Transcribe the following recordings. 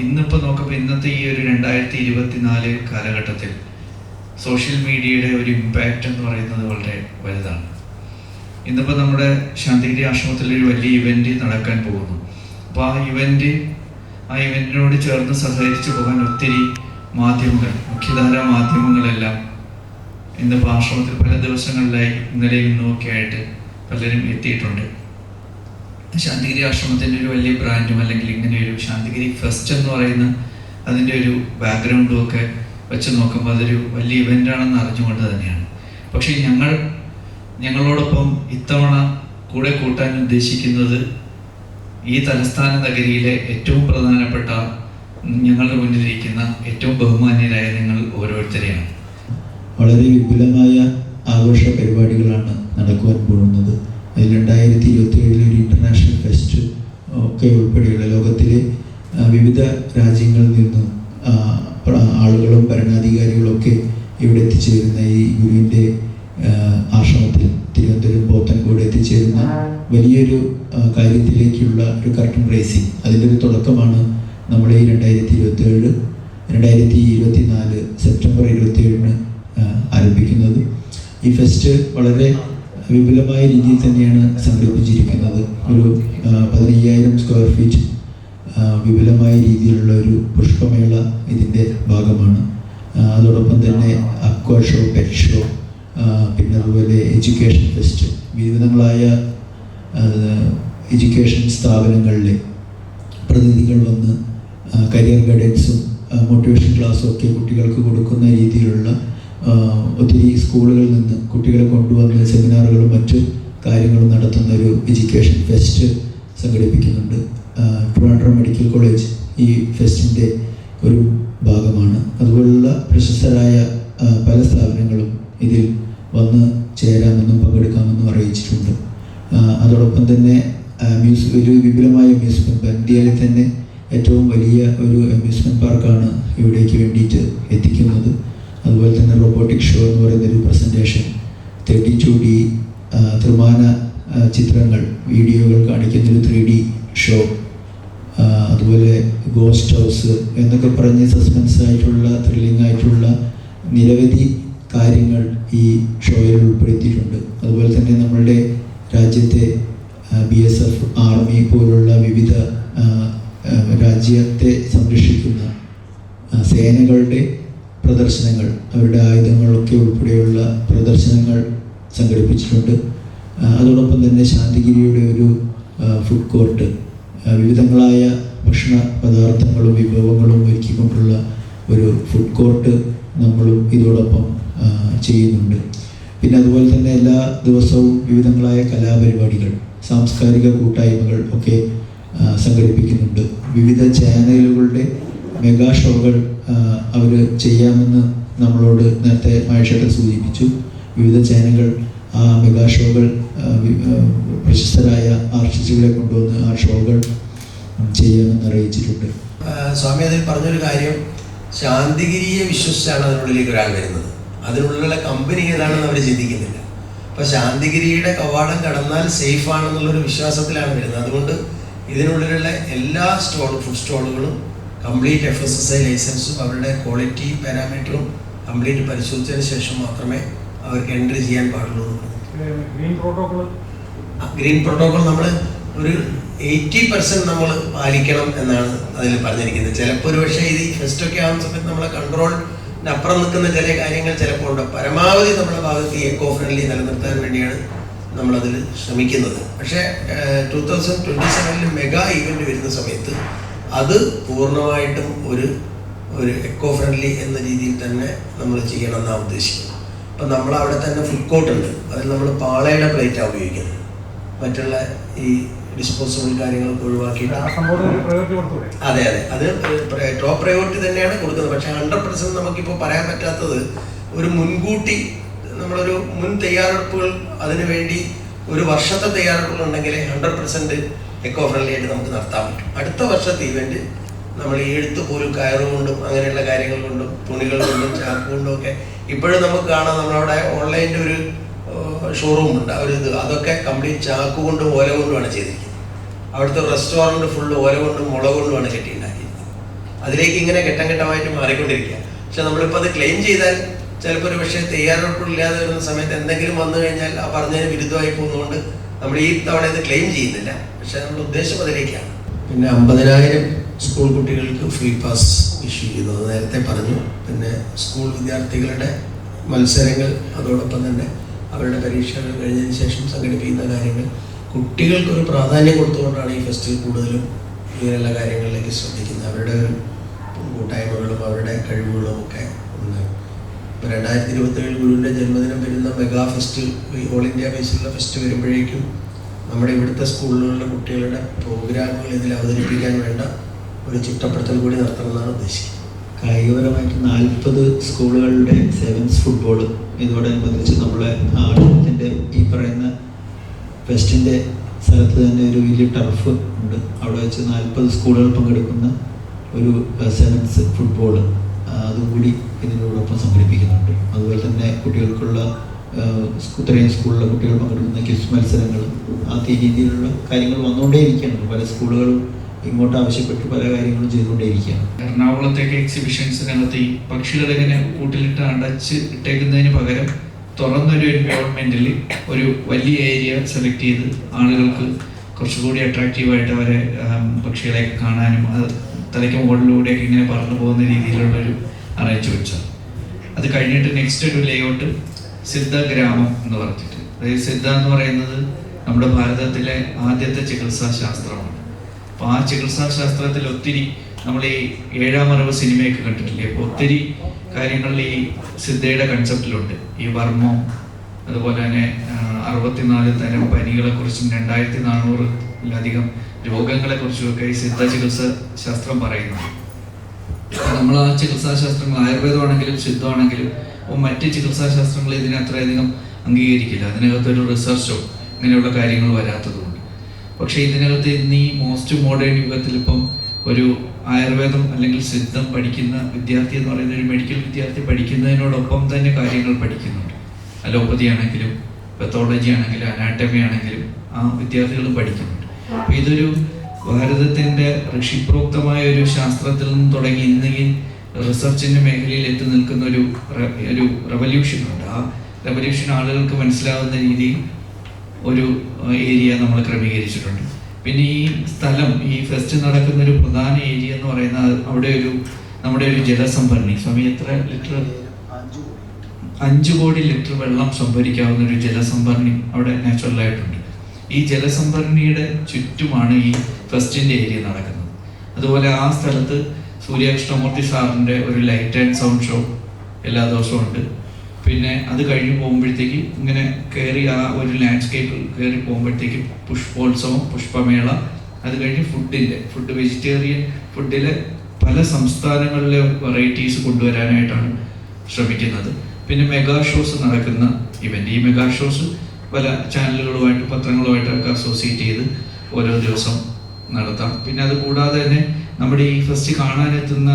ഇന്നിപ്പോൾ നോക്കുമ്പോൾ ഇന്നത്തെ ഈ ഒരു രണ്ടായിരത്തി ഇരുപത്തിനാല് കാലഘട്ടത്തിൽ സോഷ്യൽ മീഡിയയുടെ ഒരു ഇമ്പാക്റ്റ് എന്ന് പറയുന്നത് വളരെ വലുതാണ്. ഇന്നിപ്പോൾ നമ്മുടെ ശാന്തിഗിരി ആശ്രമത്തിൽ ഒരു വലിയ ഇവന്റ് നടക്കാൻ പോകുന്നു. അപ്പോൾ ആ ഇവന്റ് ആ ഇവന്റിനോട് ചേർന്ന് സഹകരിച്ച് പോകാൻ ഒത്തിരി മാധ്യമങ്ങൾ മുഖ്യധാരാ മാധ്യമങ്ങളെല്ലാം ഇന്നിപ്പോൾ ആശ്രമത്തിൽ പല ദിവസങ്ങളിലായി ഇന്നലെ ഇന്നും ഒക്കെ ആയിട്ട് പലരും എത്തിയിട്ടുണ്ട്. ശാന്തിഗിരി ആശ്രമത്തിന്റെ ഒരു വലിയ ബ്രാൻഡും അല്ലെങ്കിൽ ഇങ്ങനെ ഒരു ശാന്തിഗിരി ഫെസ്റ്റ് എന്ന് പറയുന്ന അതിന്റെ ഒരു ബാക്ക്ഗ്രൗണ്ടും ഒക്കെ വെച്ച് നോക്കുമ്പോൾ അതൊരു വലിയ ഇവന്റ് ആണെന്ന് അറിഞ്ഞുകൊണ്ട് തന്നെയാണ്. പക്ഷേ ഞങ്ങൾ ഞങ്ങളോടൊപ്പം ഇത്തവണ കൂടെ കൂട്ടാൻ ഉദ്ദേശിക്കുന്നത് ഈ തലസ്ഥാന നഗരിയിലെ ഏറ്റവും പ്രധാനപ്പെട്ട ഞങ്ങളുടെ മുന്നിലിരിക്കുന്ന ഏറ്റവും ബഹുമാന്യരായ നിങ്ങൾ ഓരോരുത്തരെയാണ്. വളരെ വിപുലമായ ആഘോഷ പരിപാടികളാണ് നടക്കുവാൻ പോകുന്നത്. അതിൽ രണ്ടായിരത്തി ഇരുപത്തി ഏഴിലെ ഒരു ഇന്റർനാഷണൽ ഫെസ്റ്റ് ഒക്കെ ഉൾപ്പെടെയുള്ള ലോകത്തിലെ വിവിധ രാജ്യങ്ങളിൽ നിന്നും ആളുകളും ഭരണാധികാരികളും ഒക്കെ ഇവിടെ എത്തിച്ചേരുന്ന ഈ ഗുരുവിന്റെ ആശ്രമത്തിൽ തിരുവനന്തപുരം പോത്തൻകോട് എത്തിച്ചേരുന്ന വലിയൊരു കാര്യത്തിലേക്കുള്ള ഒരു കർട്ടൺ റേസിംഗ് അതിന്റെ ഒരു തുടക്കമാണ് നമ്മൾ ഈ രണ്ടായിരത്തി ഇരുപത്തി ഏഴ് രണ്ടായിരത്തി ഇരുപത്തി നാല് സെപ്റ്റംബർ ഇരുപത്തി ഏഴിന് ആരംഭിക്കുന്നത്. ഈ ഫെസ്റ്റ് വളരെ വിപുലമായ രീതിയിൽ തന്നെയാണ് സംഘടിപ്പിച്ചിരിക്കുന്നത്. ഒരു പതിനയ്യായിരം സ്ക്വയർ ഫീറ്റ് വിപുലമായ രീതിയിലുള്ള ഒരു പുഷ്പമേള ഇതിന്റെ ഭാഗമാണ്. അതോടൊപ്പം തന്നെ അക്വ ഷോ പെറ്റ് ഷോ പിന്നെ അതുപോലെ എഡ്യൂക്കേഷൻ ഫെസ്റ്റ് വിവിധങ്ങളായ എഡ്യൂക്കേഷൻ സ്ഥാപനങ്ങളിലെ പ്രതിനിധികൾ വന്ന് കരിയർ ഗൈഡൻസും മോട്ടിവേഷൻ ക്ലാസ്സും ഒക്കെ കുട്ടികൾക്ക് കൊടുക്കുന്ന രീതിയിലുള്ള ഒത്തിരി സ്കൂളുകളിൽ നിന്ന് കുട്ടികളെ കൊണ്ടുവന്ന് സെമിനാറുകളും മറ്റു കാര്യങ്ങളും നടത്തുന്ന ഒരു എഡ്യൂക്കേഷൻ ഫെസ്റ്റ് സംഘടിപ്പിക്കുന്നുണ്ട്. ട്രിവാൻഡ്രം മെഡിക്കൽ കോളേജ് ഈ ഫെസ്റ്റിന്റെ ഒരു ഭാഗമാണ്. അതുപോലുള്ള പ്രശസ്തരായ പല സ്ഥാപനങ്ങളും ഇതിൽ വന്ന് ചേരാമെന്നും പങ്കെടുക്കാമെന്നും അറിയിച്ചിട്ടുണ്ട്. അതോടൊപ്പം തന്നെ മ്യൂസിക് ഒരു വിപുലമായ അമ്യൂസ്മെന്റ് ഇന്ത്യയിലെ തന്നെ ഏറ്റവും വലിയ ഒരു അമ്യൂസ്മെന്റ് പാർക്കാണ് ഇവിടേക്ക് വേണ്ടിയിട്ട് എത്തിക്കുന്നത്. അതുപോലെ തന്നെ റോബോട്ടിക് ഷോ എന്ന് പറയുന്ന ഒരു പ്രസന്റേഷൻ തേർട്ടി ടു ഡി ത്രിമാന ചിത്രങ്ങൾ വീഡിയോകൾ കാണിക്കുന്ന ഒരു ത്രീ ഡി ഷോ അതുപോലെ ഗോസ്റ്റ് ഹൗസ് എന്നൊക്കെ പറഞ്ഞ് സസ്പെൻസ് ആയിട്ടുള്ള ത്രില്ലിംഗ് ആയിട്ടുള്ള നിരവധി കാര്യങ്ങൾ ഈ ഷോയിൽ ഉൾപ്പെടുത്തിയിട്ടുണ്ട്. അതുപോലെ തന്നെ നമ്മളുടെ രാജ്യത്തെ ബി എസ് എഫ് ആർമി പോലുള്ള വിവിധ രാജ്യത്തെ സംരക്ഷിക്കുന്ന സേനകളുടെ പ്രദർശനങ്ങൾ അവരുടെ ആയുധങ്ങളൊക്കെ ഉൾപ്പെടെയുള്ള പ്രദർശനങ്ങൾ സംഘടിപ്പിച്ചിട്ടുണ്ട്. അതോടൊപ്പം തന്നെ ശാന്തിഗിരിയുടെ ഒരു ഫുഡ് കോർട്ട് വിവിധങ്ങളായ ഭക്ഷണ പദാർത്ഥങ്ങളും വിഭവങ്ങളും ഒരുക്കിക്കൊണ്ടുള്ള ഒരു ഫുഡ് കോർട്ട് നമ്മളും ഇതോടൊപ്പം ചെയ്യുന്നുണ്ട്. പിന്നെ അതുപോലെ തന്നെ എല്ലാ ദിവസവും വിവിധങ്ങളായ കലാപരിപാടികൾ സാംസ്കാരിക കൂട്ടായ്മകൾ ഒക്കെ സംഘടിപ്പിക്കുന്നുണ്ട്. വിവിധ ചാനലുകളുടെ മെഗാ ഷോകൾ അവർ ചെയ്യാമെന്ന് നമ്മളോട് നേരത്തെ മഹേഷേട്ടൻ സൂചിപ്പിച്ചു. വിവിധ ചാനലുകൾ ആ മെഗാ ഷോകൾ പ്രശസ്തരായ ആർട്ടിസ്റ്റുകളെ കൊണ്ടുവന്ന് ആ ഷോകൾ ചെയ്യാമെന്ന് അറിയിച്ചിട്ടുണ്ട്. സ്വാമി അതിൽ പറഞ്ഞൊരു കാര്യം. ശാന്തിഗിരിയെ വിശ്വസിച്ചാണ് അതിനുള്ളിലേക്ക് ഒരാൾ വരുന്നത്. അതിനുള്ളിലുള്ള കമ്പനി ഏതാണെന്ന് അവർ ചിന്തിക്കുന്നില്ല. അപ്പൊ ശാന്തിഗിരിയുടെ കവാടം കടന്നാൽ സേഫ് ആണെന്നുള്ളൊരു വിശ്വാസത്തിലാണ് വരുന്നത്. അതുകൊണ്ട് ഇതിനുള്ളിലുള്ള എല്ലാ stall food സ്റ്റോളുകളും complete F S S A ലൈസൻസും അവരുടെ ക്വാളിറ്റി പാരാമീറ്ററും കംപ്ലീറ്റ് പരിശോധിച്ചതിന് ശേഷം മാത്രമേ അവർക്ക് എൻട്രി ചെയ്യാൻ പാടുള്ളൂ. ഗ്രീൻ പ്രോട്ടോകോൾ ഗ്രീൻ പ്രോട്ടോകോൾ നമ്മൾ ഒരു എയ്റ്റി പെർസെന്റ് നമ്മൾ പാലിക്കണം എന്നാണ് അതിൽ പറഞ്ഞിരിക്കുന്നത്. ചിലപ്പോൾ ഒരു പക്ഷേ ഇത് ഫെസ്റ്റ് ഒക്കെ ആവുന്ന സമയത്ത് നമ്മളെ കൺട്രോൾ അപ്പുറം നിൽക്കുന്ന ചില കാര്യങ്ങൾ ചിലപ്പോൾ ഉണ്ട്. പരമാവധി നമ്മുടെ ഭാഗത്ത് എക്കോ ഫ്രണ്ട്ലി നിലനിർത്താൻ വേണ്ടിയാണ് നമ്മളതിൽ ശ്രമിക്കുന്നത്. പക്ഷേ ടൂ തൗസൻഡ് ട്വന്റി സെവനിൽ മെഗാ ഇവന്റ് വരുന്ന സമയത്ത് അത് പൂർണമായിട്ടും ഒരു ഒരു എക്കോ ഫ്രണ്ട്ലി എന്ന രീതിയിൽ തന്നെ നമ്മൾ ചെയ്യണം എന്നാണ് ഉദ്ദേശിക്കുന്നത്. അപ്പം നമ്മൾ അവിടെ തന്നെ ഫുഡ് കോർട്ട് ഉണ്ട്. അതിൽ നമ്മൾ പാളയുടെ പ്ലേറ്റാണ് ഉപയോഗിക്കുന്നത്. മറ്റുള്ള ഈ ഡിസ്പോസിബിൾ കാര്യങ്ങളൊക്കെ ഒഴിവാക്കി അതെ അതെ. അത് ടോപ്പ് പ്രയോറിറ്റി തന്നെയാണ് കൊടുക്കുന്നത്. പക്ഷെ ഹൺഡ്രഡ് പെർസെന്റ് നമുക്കിപ്പോൾ പറയാൻ പറ്റാത്തത് ഒരു മുൻകൂട്ടി നമ്മളൊരു മുൻ തയ്യാറെടുപ്പുകൾ അതിനു വേണ്ടി ഒരു വർഷത്തെ തയ്യാറെടുപ്പുകൾ ഉണ്ടെങ്കിൽ ഹൺഡ്രഡ് പെർസെന്റ് എക്കോ ഫ്രണ്ട്ലി ആയിട്ട് നമുക്ക് നടത്താൻ പറ്റും. അടുത്ത വർഷത്തെ ഇവന്റ് നമ്മൾ ഈ എഴുത്ത് പോലും കയറ് കൊണ്ടും അങ്ങനെയുള്ള കാര്യങ്ങൾ കൊണ്ടും തുണികൾ കൊണ്ടും ചാക്ക് കൊണ്ടും ഒക്കെ ഇപ്പോഴും നമുക്ക് കാണാം നമ്മളവിടെ ഓൺലൈനിന്റെ ഒരു ഷോറൂം ഉണ്ട്. ഒരു ഇത്. അതൊക്കെ കംപ്ലീറ്റ് ചാക്ക് കൊണ്ടും ഓല കൊണ്ടുമാണ് ചെയ്തിരിക്കുന്നത്. അവിടുത്തെ റെസ്റ്റോറന്റ് ഫുള്ള് ഓല കൊണ്ടും മുള കൊണ്ടുമാണ് കെട്ടിയിട്ടുണ്ടാക്കിയിരിക്കുന്നത്. അതിലേക്ക് ഇങ്ങനെ ഘട്ടം ഘട്ടമായിട്ട് മാറിക്കൊണ്ടിരിക്കുക പക്ഷെ നമ്മളിപ്പോൾ അത് ക്ലെയിം ചെയ്താൽ ചിലപ്പോൾ ഒരു പക്ഷേ തയ്യാറെടുപ്പില്ലാതെ വരുന്ന സമയത്ത് എന്തെങ്കിലും വന്നു കഴിഞ്ഞാൽ ആ പറഞ്ഞതിന് വിരുദ്ധമായി പോകുന്നതുകൊണ്ട് നമ്മൾ ഈ തവണ ഇത് ക്ലെയിം ചെയ്യുന്നില്ല. പക്ഷെ നമ്മുടെ ഉദ്ദേശം അതിലേക്കാണ്. പിന്നെ അമ്പതിനായിരം സ്കൂൾ കുട്ടികൾക്ക് ഫ്രീ പാസ് ഇഷ്യൂ ചെയ്തു. നേരത്തെ പറഞ്ഞു. പിന്നെ സ്കൂൾ വിദ്യാർത്ഥികളുടെ മത്സരങ്ങൾ അതോടൊപ്പം തന്നെ അവരുടെ പരീക്ഷകൾ കഴിഞ്ഞതിന് ശേഷം സംഘടിപ്പിക്കുന്ന കാര്യങ്ങൾ. കുട്ടികൾക്കൊരു പ്രാധാന്യം കൊടുത്തുകൊണ്ടാണ് ഈ ഫെസ്റ്റിവൽ കൂടുതലും ഇങ്ങനെയുള്ള കാര്യങ്ങളിലേക്ക് ശ്രദ്ധിക്കുന്നത്. അവരുടെ ഒരു കൂട്ടായ്മകളും അവരുടെ കഴിവുകളും ഒക്കെ ഉണ്ട് രണ്ടായിരത്തി ഇരുപത്തേഴ് ഗുരുവിന്റെ ജന്മദിനം വരുന്ന മെഗാ ഫെസ്റ്റ് ഓൾ ഇന്ത്യ ബേസിലുള്ള ഫെസ്റ്റ് വരുമ്പോഴേക്കും നമ്മുടെ ഇവിടുത്തെ സ്കൂളുകളിലെ കുട്ടികളുടെ പ്രോഗ്രാമുകൾ ഇതിൽ അവതരിപ്പിക്കാൻ വേണ്ട ഒരു ചിട്ടപ്പെടുത്തൽ കൂടി നടത്തണമെന്നാണ് ഉദ്ദേശിക്കുന്നത്. കായികപരമായിട്ട് നാൽപ്പത് സ്കൂളുകളുടെ സെവൻസ് ഫുട്ബോൾ ഇതോടനുബന്ധിച്ച് നമ്മളെ ആട്ടത്തിന്റെ ഈ പറയുന്ന ഫെസ്റ്റിന്റെ സ്ഥലത്ത് തന്നെ ഒരു വലിയ ടർഫ് ഉണ്ട്. അവിടെ വെച്ച് നാൽപ്പത് സ്കൂളുകൾ പങ്കെടുക്കുന്ന ഒരു സെവൻസ് ഫുട്ബോൾ അതും കൂടി ഇതിനോടൊപ്പം സംഘടിപ്പിക്കുന്നുണ്ട്. അതുപോലെ തന്നെ കുട്ടികൾക്കുള്ള ഇത്രയും സ്കൂളിലെ കുട്ടികൾ പങ്കെടുക്കുന്ന ക്വിസ് മത്സരങ്ങൾ ആ രീതിയിലുള്ള കാര്യങ്ങൾ വന്നുകൊണ്ടേയിരിക്കുകയാണ്. പല സ്കൂളുകളും ഇങ്ങോട്ട് ആവശ്യപ്പെട്ട് പല കാര്യങ്ങളും ചെയ്തുകൊണ്ടേയിരിക്കുകയാണ്. എറണാകുളത്തേക്ക് എക്സിബിഷൻസ് നടത്തി പക്ഷികളെ ഇങ്ങനെ കൂട്ടിലിട്ട് അടച്ച് ഇട്ടേക്കുന്നതിന് പകരം തുറന്നൊരു എൻവയോൺമെന്റിൽ ഒരു വലിയ ഏരിയ സെലക്ട് ചെയ്ത് ആളുകൾക്ക് കുറച്ചുകൂടി അട്രാക്റ്റീവായിട്ട് അവരെ പക്ഷികളെ കാണാനും അത് തലയ്ക്ക് മുകളിലൂടെയൊക്കെ ഇങ്ങനെ പറന്നു പോകുന്ന രീതിയിലുള്ളൊരു അറേഞ്ച് വെച്ചാൽ അത് കഴിഞ്ഞിട്ട് നെക്സ്റ്റ് ഒരു ലേഔട്ട് സിദ്ധ ഗ്രാമം എന്ന് പറഞ്ഞിട്ട്. അതായത് സിദ്ധ എന്ന് പറയുന്നത് നമ്മുടെ ഭാരതത്തിലെ ആദ്യത്തെ ചികിത്സാ ശാസ്ത്രമാണ് അപ്പോൾ ആ ചികിത്സാ ശാസ്ത്രത്തിൽ ഒത്തിരി നമ്മൾ ഈ ഏഴാം അറിവ് സിനിമയൊക്കെ കണ്ടിട്ടില്ലേ? അപ്പോൾ ഒത്തിരി കാര്യങ്ങളിൽ ഈ സിദ്ധയുടെ കൺസെപ്റ്റിലുണ്ട് ഈ വർമ്മം അതുപോലെ തന്നെ അറുപത്തിനാല് തരം പനികളെക്കുറിച്ചും രണ്ടായിരത്തി നാനൂറിലധികം രോഗങ്ങളെക്കുറിച്ചുമൊക്കെ ഈ സിദ്ധ ചികിത്സ ശാസ്ത്രം പറയുന്നു നമ്മൾ ആ ചികിത്സാശാസ്ത്രങ്ങൾ ആയുർവേദമാണെങ്കിലും സിദ്ധമാണെങ്കിലും അപ്പോൾ മറ്റ് ചികിത്സാശാസ്ത്രങ്ങൾ ഇതിനെ അത്രയധികം അംഗീകരിക്കില്ല. അതിനകത്തൊരു റിസർച്ചോ ഇങ്ങനെയുള്ള കാര്യങ്ങൾ വരാത്തതുകൊണ്ട്. പക്ഷേ ഇതിനകത്ത് ഇന്ന് ഈ മോസ്റ്റ് മോഡേൺ യുഗത്തിൽ ഇപ്പം ഒരു ആയുർവേദം അല്ലെങ്കിൽ സിദ്ധം പഠിക്കുന്ന വിദ്യാർത്ഥി എന്ന് പറയുന്ന ഒരു മെഡിക്കൽ വിദ്യാർത്ഥി പഠിക്കുന്നതിനോടൊപ്പം തന്നെ കാര്യങ്ങൾ പഠിക്കുന്നുണ്ട്. അലോപ്പതി ആണെങ്കിലും പെത്തോളജി ആണെങ്കിലും അനാട്ടമി ആണെങ്കിലും ആ വിദ്യാർത്ഥികൾ പഠിക്കുന്നുണ്ട് ഇതൊരു ഭാരതത്തിന്റെ ഋഷിപ്രോക്തമായ ഒരു ശാസ്ത്രത്തിൽ നിന്ന് തുടങ്ങി ഇന്ന് ഈ റിസർച്ചിന്റെ മേഖലയിൽ എത്തി നിൽക്കുന്ന ഒരു ഒരു റെവല്യൂഷൻ ഉണ്ട് ആ റെവല്യൂഷൻ ആളുകൾക്ക് മനസ്സിലാവുന്ന രീതിയിൽ ഒരു ഏരിയ നമ്മൾ ക്രമീകരിച്ചിട്ടുണ്ട്. പിന്നെ ഈ സ്ഥലം ഈ ഫെസ്റ്റ് നടക്കുന്ന ഒരു പ്രധാന ഏരിയ എന്ന് പറയുന്നത് അവിടെ ഒരു നമ്മുടെ ഒരു ജലസംഭരണി. സ്വാമി എത്ര ലിറ്റർ? അഞ്ചു കോടി. ലിറ്റർ വെള്ളം സംഭരിക്കാവുന്ന ഒരു ജലസംഭരണി അവിടെ നാച്ചുറൽ ആയിട്ടുണ്ട് ഈ ജലസംഭരണിയുടെ ചുറ്റുമാണ് ഈ ഫെസ്റ്റിന്റെ ഏരിയ നടക്കുന്നത്. അതുപോലെ ആ സ്ഥലത്ത് സൂര്യകൃഷ്ണമൂർത്തി സാറിന്റെ ഒരു ലൈറ്റ് ആൻഡ് സൗണ്ട് ഷോ എല്ലാ ദിവസവും ഉണ്ട്. പിന്നെ അത് കഴിഞ്ഞ് പോകുമ്പോഴത്തേക്ക് ഇങ്ങനെ കയറി ആ ഒരു ലാൻഡ്സ്കേപ്പ് കയറി പോകുമ്പോഴത്തേക്ക് പുഷ്പോത്സവം പുഷ്പമേള അത് കഴിഞ്ഞ് ഫുഡിന്റെ ഫുഡ് വെജിറ്റേറിയൻ ഫുഡിലെ പല സംസ്ഥാനങ്ങളിലെ വെറൈറ്റീസ് കൊണ്ടുവരാനായിട്ടാണ് ശ്രമിക്കുന്നത്. പിന്നെ മെഗാ ഷോസ് നടക്കുന്ന ഇവന്റ് ഈ മെഗാ ഷോസ് പല ചാനലുകളുമായിട്ട് പത്രങ്ങളുമായിട്ടൊക്കെ അസോസിയേറ്റ് ചെയ്ത് ഓരോ ദിവസം നടത്താം. പിന്നെ അത് കൂടാതെ തന്നെ നമ്മുടെ ഈ ഫെസ്റ്റ് കാണാനെത്തുന്ന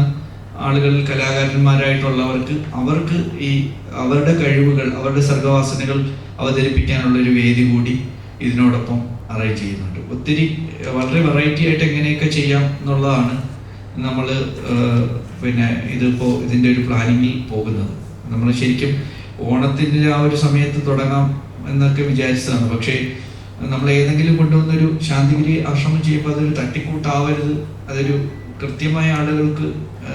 ആളുകൾ കലാകാരന്മാരായിട്ടുള്ളവർക്ക് അവർക്ക് ഈ അവരുടെ കഴിവുകൾ അവരുടെ സർഗവാസനകൾ അവതരിപ്പിക്കാനുള്ള ഒരു വേദി കൂടി ഇതിനോടൊപ്പം അറേഞ്ച് ചെയ്യുന്നുണ്ട്. ഒത്തിരി വളരെ വെറൈറ്റി ആയിട്ട് എങ്ങനെയൊക്കെ ചെയ്യാം എന്നുള്ളതാണ് നമ്മൾ പിന്നെ ഇതിപ്പോൾ ഇതിന്റെ ഒരു പ്ലാനിങ്ങിൽ പോകുന്നത്. നമ്മൾ ശരിക്കും ഓണത്തിന്റെ ആ ഒരു സമയത്ത് തുടങ്ങാം എന്നൊക്കെ വിചാരിച്ചതാണ്. പക്ഷേ നമ്മൾ ഏതെങ്കിലും കൊണ്ടുവന്നൊരു ശാന്തിഗിരി ആശ്രമം ചെയ്യുമ്പോൾ അതൊരു തട്ടിക്കൂട്ടാവരുത്. അതൊരു കൃത്യമായ ആളുകൾക്ക്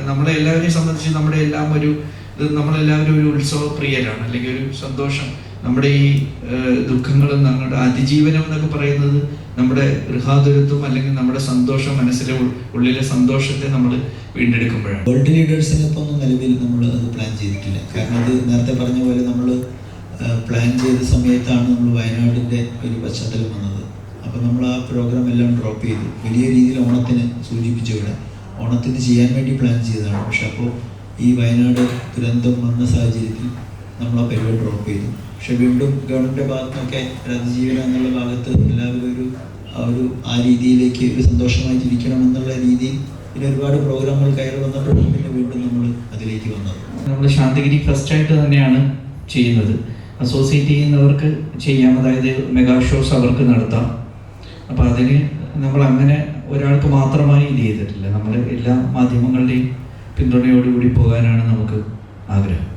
നമ്മളെ എല്ലാവരെയും സംബന്ധിച്ച് നമ്മുടെ എല്ലാം ഒരു ഇത് നമ്മളെല്ലാവരും ഒരു ഉത്സവ പ്രിയരാണ് അല്ലെങ്കിൽ ഒരു സന്തോഷം. നമ്മുടെ ഈ ദുഃഖങ്ങളും നമ്മുടെ അതിജീവനം എന്നൊക്കെ പറയുന്നത് നമ്മുടെ ഗൃഹാതുരത്വം അല്ലെങ്കിൽ നമ്മുടെ സന്തോഷം മനസ്സിലെ ഉള്ളിലെ സന്തോഷത്തെ നമ്മൾ വീണ്ടെടുക്കുമ്പോഴാണ്. വേൾഡ് ലീഡേഴ്സിനൊപ്പം നിലവിൽ നമ്മൾ അത് പ്ലാൻ ചെയ്തിട്ടില്ല. കാരണം അത് നേരത്തെ പറഞ്ഞ പോലെ നമ്മൾ പ്ലാൻ ചെയ്ത സമയത്താണ് നമ്മൾ വയനാടിന്റെ ഒരു പശ്ചാത്തലം വന്നത്. അപ്പോൾ നമ്മൾ ആ പ്രോഗ്രാം എല്ലാം ഡ്രോപ്പ് ചെയ്തു. വലിയ രീതിയിൽ ഓണത്തിന് സൂചിപ്പിച്ചു ഇവിടെ ഓണത്തിന് ചെയ്യാൻ വേണ്ടി പ്ലാൻ ചെയ്തതാണ്. പക്ഷെ അപ്പോൾ ഈ വയനാട് ദുരന്തം വന്ന സാഹചര്യത്തിൽ നമ്മൾ ആ പരിപാടി ഡ്രോപ്പ് ചെയ്തു. പക്ഷെ വീണ്ടും ഗവൺമെന്റ് ഭാഗത്തു നിന്നൊക്കെ എന്നുള്ള ഭാഗത്ത് എല്ലാവരും ഒരു ആ ഒരു ആ രീതിയിലേക്ക് ഒരു സന്തോഷമായി ജീവിക്കണം എന്നുള്ള രീതിയിൽ പിന്നെ ഒരുപാട് പ്രോഗ്രാമുകൾ കയറി വന്നപ്പോഴും പിന്നെ വീണ്ടും നമ്മൾ അതിലേക്ക് വന്നത്. നമ്മൾ ശാന്തിഗിരി ഫസ്റ്റ് ആയിട്ട് തന്നെയാണ് ചെയ്യുന്നത്. അസോസിയേറ്റ് ചെയ്യുന്നവർക്ക് ചെയ്യാം. അതായത് മെഗാ ഷോസ് അവർക്ക് നടത്താം. അപ്പോൾ അതിന് നമ്മൾ അങ്ങനെ ഒരാൾക്ക് മാത്രമായി ഇത് ചെയ്തിട്ടില്ല. നമ്മൾ എല്ലാ മാധ്യമങ്ങളുടെയും പിന്തുണയോടുകൂടി പോകാനാണ് നമുക്ക് ആഗ്രഹം.